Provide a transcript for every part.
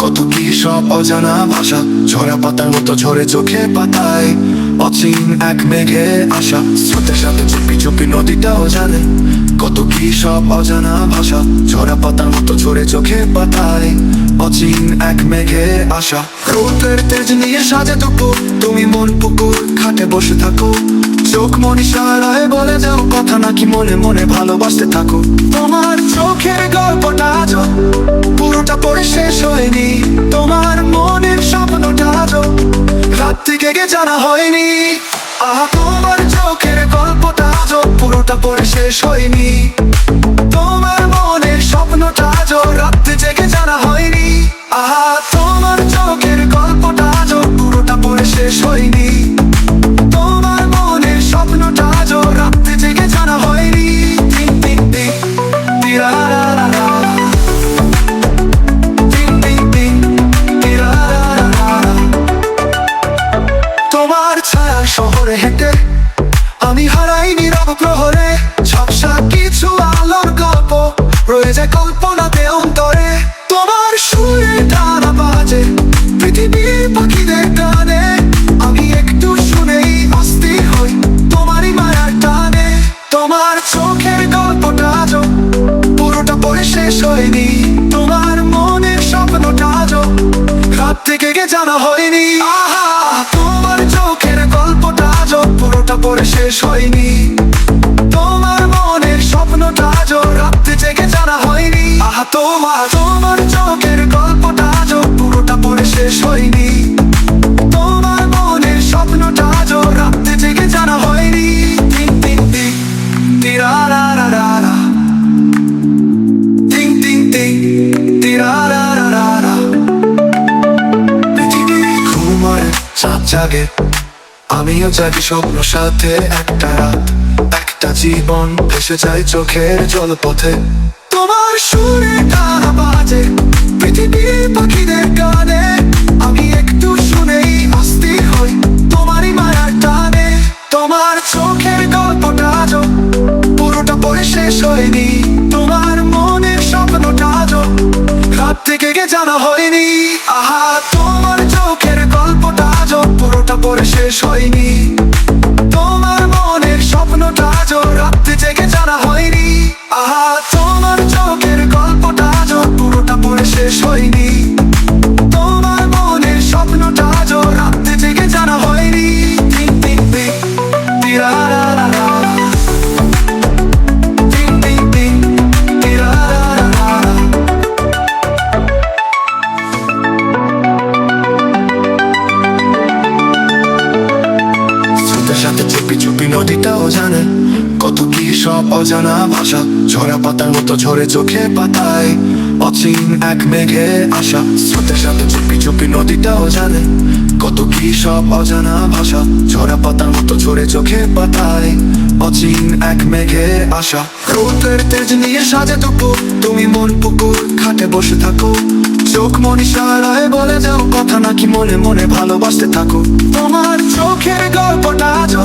কত কি সব অজানা ভাষা। ঝরা পাতার মতো ঝরে চোখে পাতায়, অচিন এক মেঘে আসা। স্রোতের সাথে চুপি চুপি নদীটাও জানে কত কি সব অজানা ভাষা। ঝরা পাতার মতো ঝরে চোখে পাতায় অচিন এক মেঘে আসা। রোদের তেজ নিয়ে সাজে দুপুর তুমি মন পুকুর খাটে বসে থাকো। চোখ মনি সারায় বলে যাও কথা নাকি মনে মনে ভালোবাসতে থাকো। তোমার চোখের গল্পটা আজও, পুরোটা পড়ে শেষ হয়নি। তোমার মনের স্বপ্নটা আজও, রাত থেকে গে জানা হয়নি। আহ, তোমার চোখের গল্পটা আজও, পুরোটা পড়ে শেষ হয়নি। চোখের গল্পটা পুরোটা শেষ হয়নি। তোমার মনের স্বপ্নটা রাত্রে জেগে জানা হয়নি। তোমার ছায়া শহরে হেঁটে আমি হারাই নীরব প্রহরে। কিছু আলোর গল্প রয়ে যায় কল্পনাতে হয়নি তোমার মনের স্বপ্নটা আজও রাত থেকে গে জানা হয়নি। আহা, তোমার চোখের গল্পটা আজ পুরোটা পরে শেষ হয়নি। তোমার মনের স্বপ্নটা আজও রাত্রে জেগে জানা হয়নি। আহা, তোমার জাগে। আমিও জাগি স্বপ্ন সাথে একটা রাত। একটা জীবন ভেসে যায় চোখের জলপথে। তোমার সুরে বাজে, পৃথিবীর পাখিদের গানে। আমি একটু শুনেই অস্থির হই, তোমারই মায়ার টানে। তোমার চোখের গল্পটা আজও, পুরোটা পড়ে শেষ হয়নি। তোমার মনের স্বপ্নটা আজও, রাত থেকে জানা হয়নি। আহা, তোমার আজও পরে শেষ হয়নি। তোমার মনের স্বপ্নটা আজও রাত্রি জেগে জানা হয়নি। চুপি নদীটাও জানে কত কি সব অজানা ভাষা? ঝরা পাতার মতো ঝরে চোখে পাতায়। অচিন এক মেঘে আসা। স্রোতের সাথে চুপি চুপি নদীটাও জানে কত কি সব অজানা ভাষা? ঝরা পাতার মতো ঝরে চোখে পাতায়। অচিন এক মেঘে আসা। রোদের তেজ নিয়ে সাজে দুপুর তুমি মন পুকুর খাটে বসে থাকো। চোখ মনে সারায় বলে দেও কথা নাকি মনে মনে ভালোবাসতে থাকো। তোমার চোখের গল্পটা আজ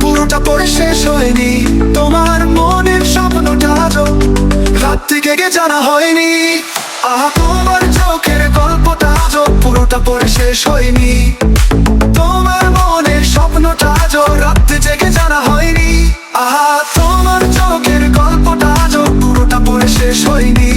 পুরোটা পরে শেষ হয়নি। তোমার মনের স্বপ্নটা আজ রাত থেকে গে জানা হয়নি। আহ, তোমার চোখের গল্পটা আজ পুরোটা পরে শেষ হয়নি। তোমার মনের স্বপ্নটা আজ রাত থেকে জানা হয়নি। আহ, তোমার চোখের গল্পটা আজ পুরোটা পরে শেষ হয়নি।